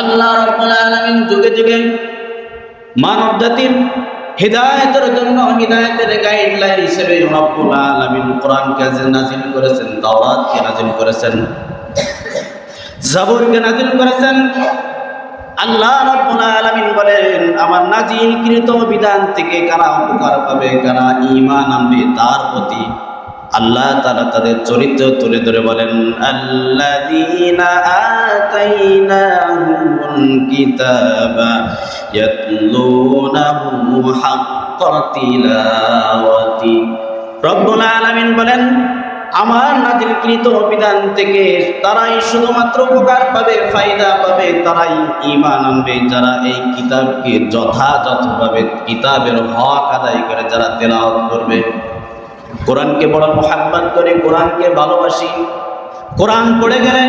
আল্লাহ রাব্বুল আলামিন যুগে যুগে মানব জাতির হৃদায়তের জন্য হৃদায়তের গাইডলাইন হিসেবে রব্বুল আলামিন কোরআনকে নাজিল করেছেন দাওয়াতকে নাজিল করেছেন, জাবুরকে নাজিল করেছেন। আল্লাহ রাব্বুল আলামিন বলেন, আমার নাজিলকৃত বিধান থেকে কারা উপকার পাবে, কারা ঈমান আনবে, তার প্রতি আল্লাহ তারা তাদের চরিত্র তুলে ধরে বলেন তিলাওয়াতি। রব্বুল আলামিন বলেন, আমার নাজিলকৃত অভিধান থেকে তারাই শুধুমাত্র উপকার পাবে, ফায়দা পাবে, তারাই ইমান আনবে। যারা এই কিতাবকে যথাযথভাবে কিতাবের হক আদায় করে, যারা তেলাওয়াত করবে কোরআনকে বড় মোহাব্বত করে কোরআনকে ভালোবাসি। কোরআন পড়ে গেলে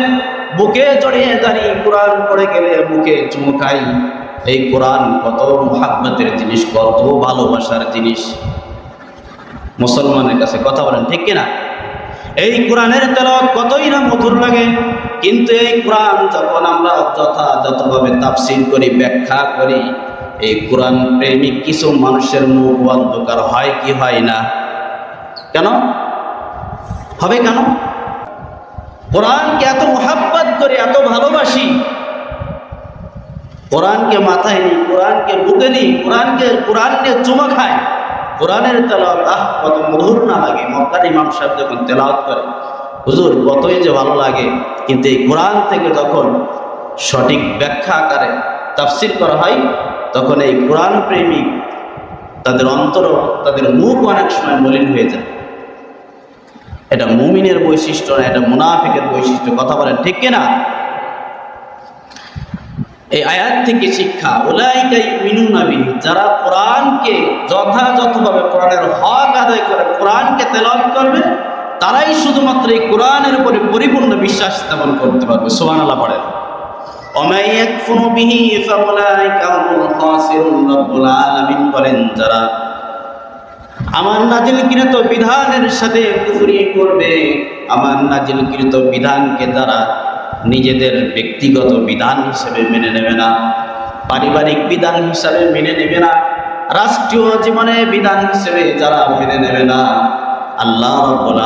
বুকে জড়িয়ে দাঁড়িয়ে কোরআন পড়ে গেলে বুকে চুমকাই এই কোরআন কত মোহাব্বতের জিনিস, কত ভালোবাসার জিনিস। মুসলমানের কাছে কথা বলেন, ঠিক কিনা? এই কোরআনের তেলাওয়াত কতই না মধুর লাগে, কিন্তু এই কোরআন যখন আমরা যথাযথভাবে তাফসির করি, ব্যাখ্যা করি, এই কোরআন প্রেমিক কিছু মানুষের মুখ অন্ধকার হয় কি হয় না? কেন? হবে কেন? কোরআনকে এত মোহাব্বত করে এত ভালোবাসি। কোরআনকে মাথায় নিই কোরআনকে বুকে নিই কোরআনকে, কোরআন নিয়ে চুমা খায়। কোরআনের তেলাওয়াত, আহ, কত মধুর না লাগে। মক্কার ইমাম সাহেব যখন তেলাওয়াত করে, হুজুর, কতই যে ভালো লাগে। কিন্তু এই কোরআন থেকে যখন সঠিক ব্যাখ্যা আকারে তাফসির করা হয়, তখন এই কোরআন প্রেমিক তাদের অন্তর, তাদের মুখ অনেক সময় মলিন হয়ে যায়। এটা মুমিনের বৈশিষ্ট্য না, এটা মুনাফিকের বৈশিষ্ট্য, কথা বলেন ঠিক কিনা? এই আয়াত থেকে শিক্ষা ওলাইকাই মিনুনাবি যারা কোরআনকে যথাযথভাবে কোরআনের হক আদায় করে, কোরআনকে তেলাওয়াত করবে, তারাই শুধুমাত্র এই কোরআনের উপরে পরিপূর্ণ বিশ্বাস স্থাপন করতে পারবে। সোহান আল্লাহ পড়েন অমাইয়াকুনু বিহি, ফাউলাইকা হুমুল খাসিরুন রব্বুল আলামিন বলেন যারা আমার নাজিলকৃত বিধানের সাথে করবে। আমার নাজিলকৃত বিধানকে তারা নিজেদের ব্যক্তিগত বিধান হিসেবে মেনে নেবে না, পারিবারিক বিধান হিসাবে মেনে নেবে না, রাষ্ট্রীয় জীবনে বিধান হিসেবে যারা মেনে নেবে না। আল্লাহ রাব্বুল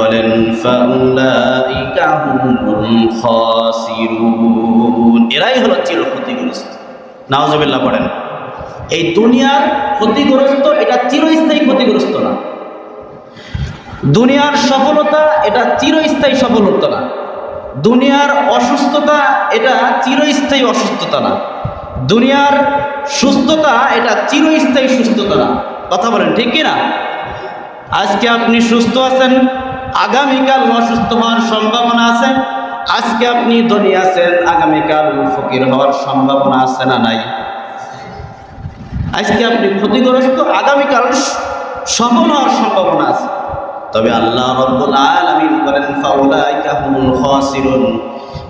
বলেন এরাই হলো চির ক্ষতিগ্রস্ত নাউজুবিল্লাহ পড়েন। এই দুনিয়ার ক্ষতিগ্রস্ত এটা চিরস্থায়ী ক্ষতিগ্রস্ত না। দুনিয়ার সফলতা এটা চিরস্থায়ী সফলতা না। দুনিয়ার অসুস্থতা এটা চিরস্থায়ী অসুস্থতা না। দুনিয়ার সুস্থতা এটা চিরস্থায়ী সুস্থতা না। কথা বলেন, ঠিক কি না? আজকে আপনি সুস্থ আছেন, আগামীকাল অসুস্থ হওয়ার সম্ভাবনা আছে। আজকে আপনি ধনী আছেন, আগামীকাল ফকির হওয়ার সম্ভাবনা আছে না নাই? আজকে আপনি ক্ষতিগ্রস্ত আগামীকাল সফল হওয়ার সম্ভাবনা আছে। তবে আল্লাহ রব্বুল বলেন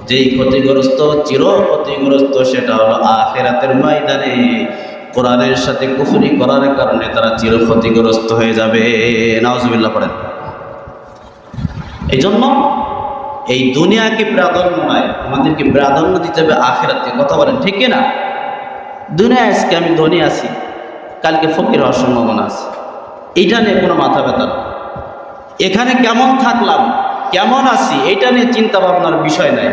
যেই ক্ষতিগ্রস্ত, চির ক্ষতিগ্রস্ত, সেটা হলো আখিরাতের ময়দানে। কোরআনের সাথে কুফরি করার কারণে তারা চির ক্ষতিগ্রস্ত হয়ে যাবে। নাউজুবিল্লাহ পড়েন। এই জন্য এই দুনিয়াকে প্রাধান্য নয়, আমাদেরকে প্রাধান্য দিতে হবে আখেরাতে কথা বলেন, ঠিক না দুনিয়া আজকে আমি ধনী আছি, কালকে ফকির হওয়ার সম্ভাবনা আছে। এইটা নিয়ে কোনো মাথা ব্যথা এখানে কেমন থাকলাম, কেমন আছি এটা নিয়ে চিন্তা ভাবনার বিষয় নাই।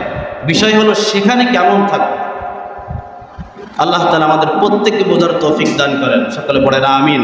বিষয় হলো সেখানে কেমন থাকব। আল্লাহ তালা আমাদের প্রত্যেককে বোঝার তৌফিক দান করেন। সকলে পড়েন, আমিন।